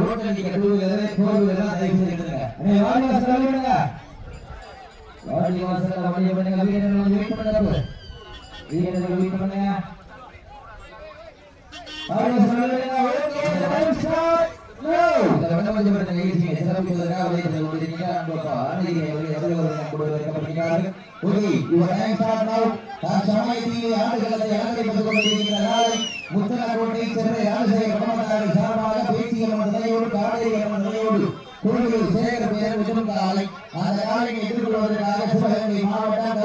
ரோட்ல நீங்க two wheeler four wheeler எல்லாம் தயவு செய்து எடுங்க அண்ணே வாடி விடுங்க வாடி பண்ணுங்க வீரர்கள் வெயிட் பண்ணுங்க வீரர்கள் வெயிட் பண்ணுங்க வாடி விடுங்க ஓகே டைம் ஸ்டார்ட் நோ இந்த வண்ட அன்பப்பா எவ்வளவு எவ்வளவு கூட ஓகே யுவர் டைம் ஸ்டார்ட் நவ தான் சமயத்தில் அலங்கரித்துக் கொண்டிருக்கிற நாளை சென்னை சார்பாக நிலையோடு நிலையோடு சேகர் பெயர் காலை அந்த காலையை எதிர்கொள்வதற்காக சிவகங்கை மாவட்டம்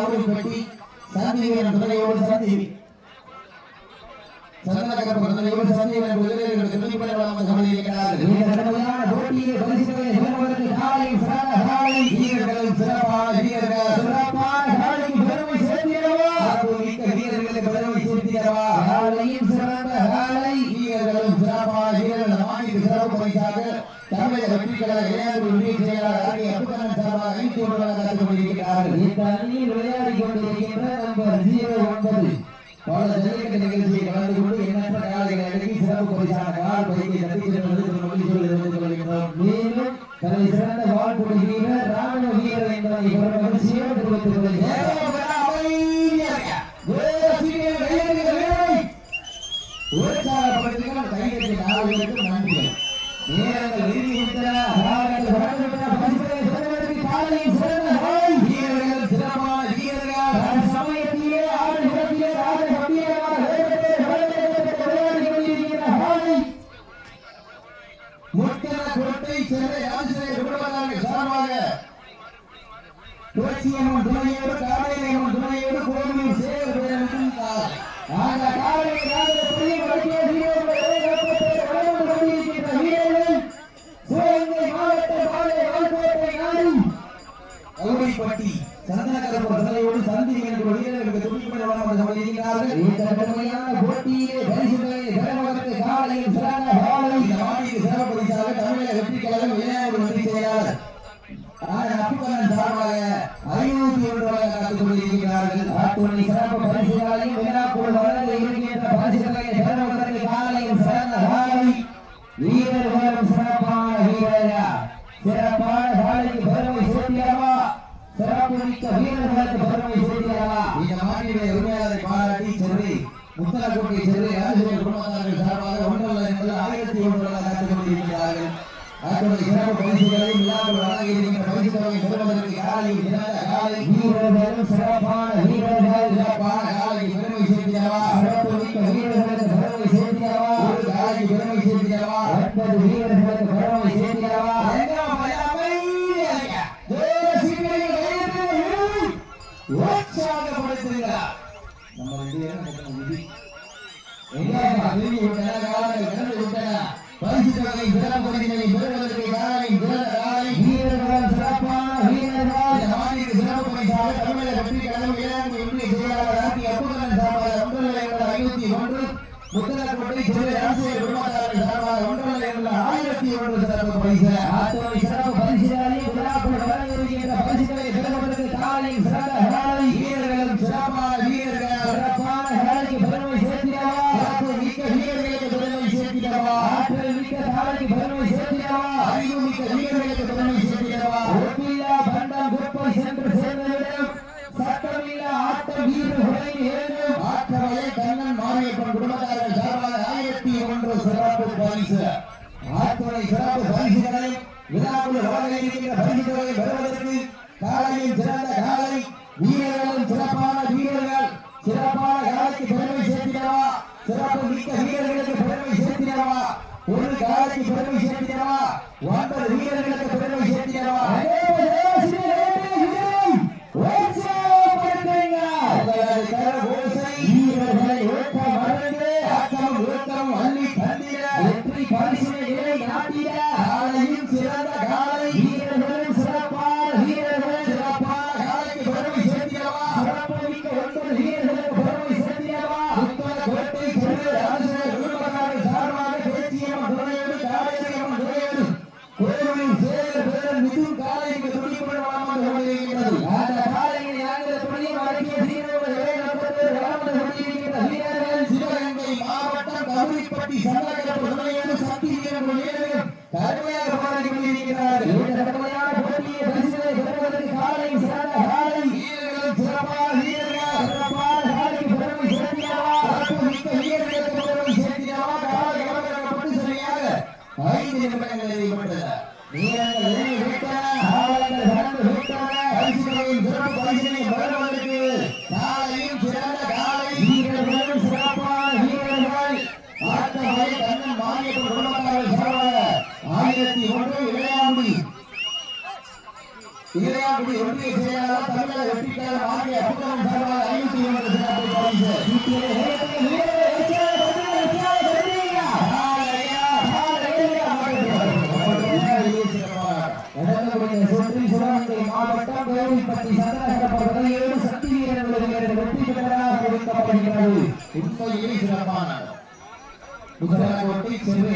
போட்டியை பரிசுகளை சிறப்பதற்கு காலை சிறந்த காலை வீரர்கள் சிறப்பான வீரர்கள் சிறப்பான காலைக்கு பெருமை சேர்த்திடவா மிக்க வீரர்களை பெருமை சேர்த்திடவா காலையும் சிறந்த காலை வீரர்களும் சிறப்பான வீரர்கள் மாநில சிறப்பு பரிசாக தமிழக வெற்றி கழக செயலாளர் ஆகிய சார்பாக ஐந்து ஒன்பதாக கலந்து கொண்டிருக்கிறார்கள். இந்த அணியில் விளையாடி கொண்டிருக்கின்ற நம்பர் ஜீரோ ஒன்பது. பல ஜல்லிக்கட்டு நிகழ்ச்சியை கலந்து கொண்டு எண்ணற்ற காலைகளை சிறப்பு பரிசான கால் பைக்கை தட்டி செல்வது மேலும் தலை சிறந்த வாழ்த்துறை வீரர் ராணுவ வீரர் என்பதை மகிழ்ச்சியோடு தெரிவித்துக் கொள்கிறேன். உற்சாகப்படுத்துங்கள் கையெழுத்து நாளுக்கு நன்றிகள் நேரங்கள் விரும்பி காலையில் சிறந்த காலை வீரர்கள் சிறப்பான வீரர்கள் சமயத்திலே ஆறு நிலத்திலே ராஜ கம்பீரமான வேகத்திலே வளர்ந்தெடுக்கப்பட்ட விளையாடி கொண்டிருக்கிற காலை முத்தன கோட்டை சென்னை ஆசிரியர் குடும்பத்தார்கள் சார்பாக துளசியம்மன் துணையோடு காளையம்மன் துணையோடு கோவில் சேவை அந்த காலை புரிய கொண்டிருக்கின்ற வீரர்கள் சிவகங்கை மாவட்ட நாடு. கௌரிப்பட்டி சந்தனகரப்பு சந்தி என்ற வீரர்களுக்கு துணிப்பட இந்த கடுமையான போட்டியிலே பரிசுகளை பெறுவதற்கு காலையில் காலை இந்த மாநில சிறப்பு பரிசாக தமிழக வெற்றி கழகம் விளையாடு வெற்றி செயலாளர் அப்புக்கண்ணன் சார்பாக ஐநூத்தி ஒன்று ரூபாய் காத்துக் கொண்டிருக்கிறார்கள் ஆத்மனி சிறப்பு பரிசுகளையும் விழாக்குள் வளர்ந்து இருக்கின்ற பரிசுகளை பெறுவதற்கு காலையில் சிறந்த காலை வீரர்களும் சிறப்பான வீரரா. சிறப்பான காலைக்கு பெருமை சேர்த்தியவா சிறப்பு மிக்க வீரர்களுக்கு பெருமை சேர்த்தியவா இந்த மாநில உரிமையாளரை பாராட்டி செல்வி முத்தலக்கோட்டை செல்வி ஆசிரியர் குடும்பத்தார்கள் சார்பாக ஒன்றல்ல என்பது ஆயிரத்தி ஒன்று காத்துக் கொண்டிருக்கிறார்கள் அத்துடைய சிறப்பு பரிசுகளை விழாவில் வழங்கியிருக்கின்ற பரிசுகளை பெறுவதற்கு காலையில் சிறந்த காலை. வீரர்களும் சிறப்பான வீரர்கள். சிறப்பான காலைக்கு பெருமை சேர்த்திடவா? சிறப்பு மிக்க வீரர்களுக்கு பெருமை சேர்த்திடவா? ஒரு காலைக்கு பெருமை சேர்த்திடவா? ஒன்பது வீரர்களுக்கு பெருமை சேர்த்திடவா? உற்சாகப்படுத்துகிறார் நம்ம ரெண்டு பேரும் எங்கேப்பா திரும்பி விட்டன காலங்கள் கடந்து விட்டன பரிசு தொகை சிறப்பு பரிசினை பெறுவதற்கு சிறப்பான மாநில சிறப்பு பரிசாக தமிழக வெற்றி கழகம் ஒன்றிய செயலாளர் அப்புகலன் சார்பாக ஐநூத்தி ஒன்று ஆசிரியர் குடும்பத்தாரின் சார்பாக ஆயிரத்தி ஒன்று சிறப்பு பரிசு. ஆத்தோரை சிறப்பு மிக்க காலைக்கு பெருமை சேர்த்திடவா அறிவு மிக்க வீரர்களுக்கு பெருமை சேர்த்திடவா ஒப்பில்லா பண்டா குப்பை சென்று சேர்ந்தவிடம் சட்டமில்லா ஆட்ட வீரர்களை ஏழும் ஆற்றவரை கண்ணன் மாரியப்பன் குடும்பத்தார்கள் சார்பாக ஆயிரத்தி ஒன்று சிறப்பு பரிசு. ஆத்துறை சிறப்பு பரிசுகளை விழாக்குழு வழங்க இருக்கின்ற பரிசுகளை பெறுவதற்கு காலையில் சிறந்த காலை வீரர்களும் சிறப்பான வீரர்கள் சிறப்பு காலைக்கு பெருமை சேர்த்திடவா சிறப்பு மிக்க வீரர்களுக்கு பெருமை சேர்த்திடவா ஒரு காலைக்கு பெருமை சேர்த்திடவா ஒன்பது ஐந்து காலை வீரர்களும் சிறப்பான வீரர்கள் ஆட்டமலை கண்ணன் மாநிலத்தின் குடும்பத்தார்கள் சிறப்பாக ஆயிரத்தி ஒன்று ஒன்றிய செயலாளர் தமிழக வெற்றிக்காக மாநில கூட்டணி சார்பாக ஐநூத்தி ஒன்று சிறப்பு பரிசு மாவட்டம் கோவில்பட்டி சந்திரசகப்பட்ட ஏழு சக்தி வீரர்களுக்கு வெற்றி பெற்றதாக சிறப்பான சென்று